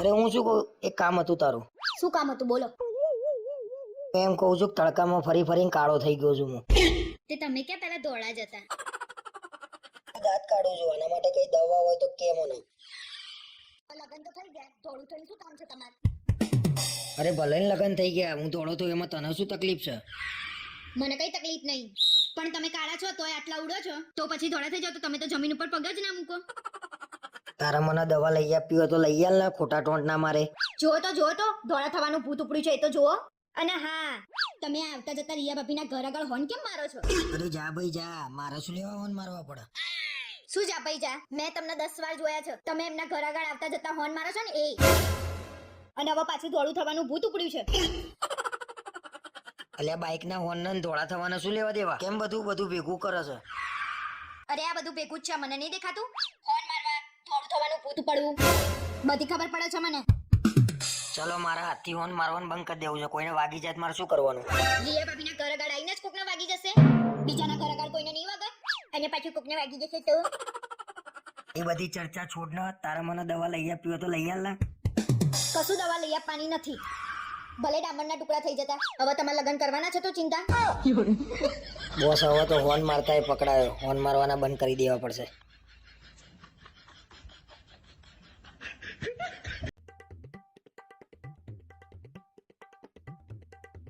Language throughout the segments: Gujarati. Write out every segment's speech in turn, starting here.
અરે હું શું કહું? એક કામ હતું તારું. શું કામ હતું? બોલો. એમ કહું છું કે તડકામાં ફરી ફરીને કાળો થઈ ગયો છું હું. તે તમે ક્યાં પહેલા દોડા જતા? દાંત કાઢું છું. આના માટે કઈ દવા હોય તો કેમો નહીં. લગન તો થઈ ગયા. થોડું થઈને શું કામ છે તમારે? અરે ભલે ને લગન થઈ ગયા. હું દોડો તો એમાં તને શું તકલીફ છે? મને કઈ તકલીફ નહીં. પણ તમે કાળા છો તોય આટલા ઉડો છો. તો પછી ધોળા થઈ જાવ તો તમે તો જમીન ઉપર પગ જ ના મૂકો. તારા મને દવા લઈ આપી હોય તો લઈ આલ ને ખોટા ટોંટ ના મારે. જો તો જો તો ધોળા થવાનું ભૂત ઉપડ્યું છે એ તો જુઓ. અને હા તમે આવતા જતા રિયા ભાભીના ઘર આગળ હોન કેમ મારો છો? અરે જા ભાઈ જા. મારા શું લેવા હોન મારવા પડે? શું જા ભાઈ જા. મેં તમને દસ વાર જોયા છે. તમે એમના ઘર આગળ આવતા જતા હોર્ન મારો છો ને એ. અને હવે પાછું ધોળું થવાનું ભૂત ઉપડ્યું છે. અલ્યા બાઇક ના હોર્ન ને ધોળા થવાના શું લેવા દેવા? કેમ બધું બધું ભેગું કરે છે? અરે આ બધું ભેગું જ છે મને નહીં દેખાતું? થવાનું ભૂત પડવું. બધી ખબર પડે છે મને. ચલો મારા હાથથી હોન મારવાનું બંધ કરી દેવું છે. કોઈને વાગી જાય મારે શું કરવાનું? રિયા ભાભીના ઘર આગળ આવીને જ કોકને વાગી જશે. બીજાના ઘર આગળ કોઈને નહીં વાગે. અને પાછું કોકને વાગી જશે તો? એ બધી ચર્ચા છોડ ને તારા મને દવા લઈ આપ્યો તો લઈ આલ ને. કશું દવા લઈ આપવાની નથી. ભલે ડામરના ટુકડા થઈ જતા. હવે તમારે લગ્ન કરવાના છે તો ચિંતા? બોસ હવે તો હોર્ન મારતા એ પકડાયો. હોર્ન મારવાના બંધ કરી દેવા પડશે.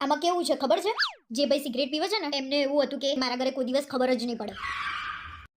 આમાં કેવું છે ખબર છે? જે ભાઈ સિગરેટ પીવે છે ને એમને એવું હતું કે મારા ઘરે કોઈ દિવસ ખબર જ નહીં પડે.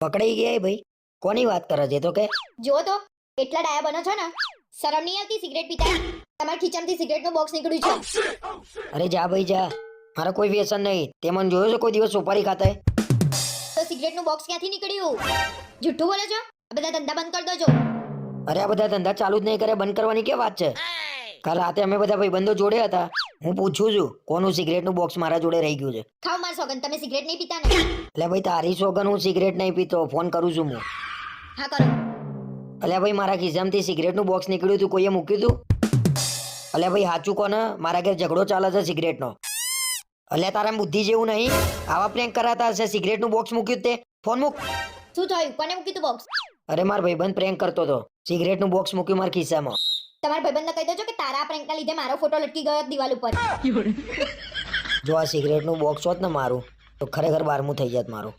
પકડાઈ ગયા એ ભાઈ? કોની વાત કરે છે તો કે? જો તો એટલા ડાયા બનો છો ને શરમ નહીં આવતી સિગરેટ પીતા તમારા ખીચામાંથી સિગરેટનું બોક્સ નીકળ્યું છે. અરે જા ભાઈ જા. મારા કોઈ વ્યસન નહીં. તે મને જોયો છે કોઈ દિવસ સુપારી ખાતા? તો સિગરેટનું બોક્સ ક્યાંથી નીકળ્યું? જુઠ્ઠું બોલે છો? આ બધા ધંધા બંધ કરી દેજો. અરે આ બધા ધંધા ચાલુ જ નહીં કરે બંધ કરવાની કે વાત છે? કાલ રાતે અમે બધા ભાઈ બંધો જોડે હતા. હું પૂછું છું કોનું સિગરેટનું બોક્સ મારા જોડે રહી ગયું છે? ખાવ માર સોગન તમે સિગરેટ નહીં પીતા ને? એટલે ભાઈ તારી સોગન હું સિગરેટ નહીં પીતો ફોન કરું છું હું. હા કરો. અલ્યા ભાઈ મારા ખિસ્સામાંથી સિગરેટનું બોક્સ નીકળ્યું હતું કોઈએ મૂક્યું હતું અલ્યા ભાઈ સાચું કોને? મારા ઘેર ઝઘડો ચાલે છે સિગરેટનો અલ્યા તારા બુદ્ધિ જેવું નહીં. આવા પ્રેન્ક કરાતા હશે સિગરેટનું બોક્સ મૂક્યું તે. ફોન મૂક. શું થયું? કોને મૂક્યું તું બોક્સ અરે માર ભાઈબંધ પ્રેન્ક કરતો હતો. સિગરેટનું બોક્સ મૂક્યું મારા ખિસ્સામાં. તમારા ભાઈબંધને કહી દેજો કે તારા પ્રેન્કના લીધે મારો ફોટો લટકી ગયો દિવાલ ઉપર. જો આ સિગરેટનું બોક્સ હોત ને મારું તો ખરેખર બારમું થઈ જાત મારું.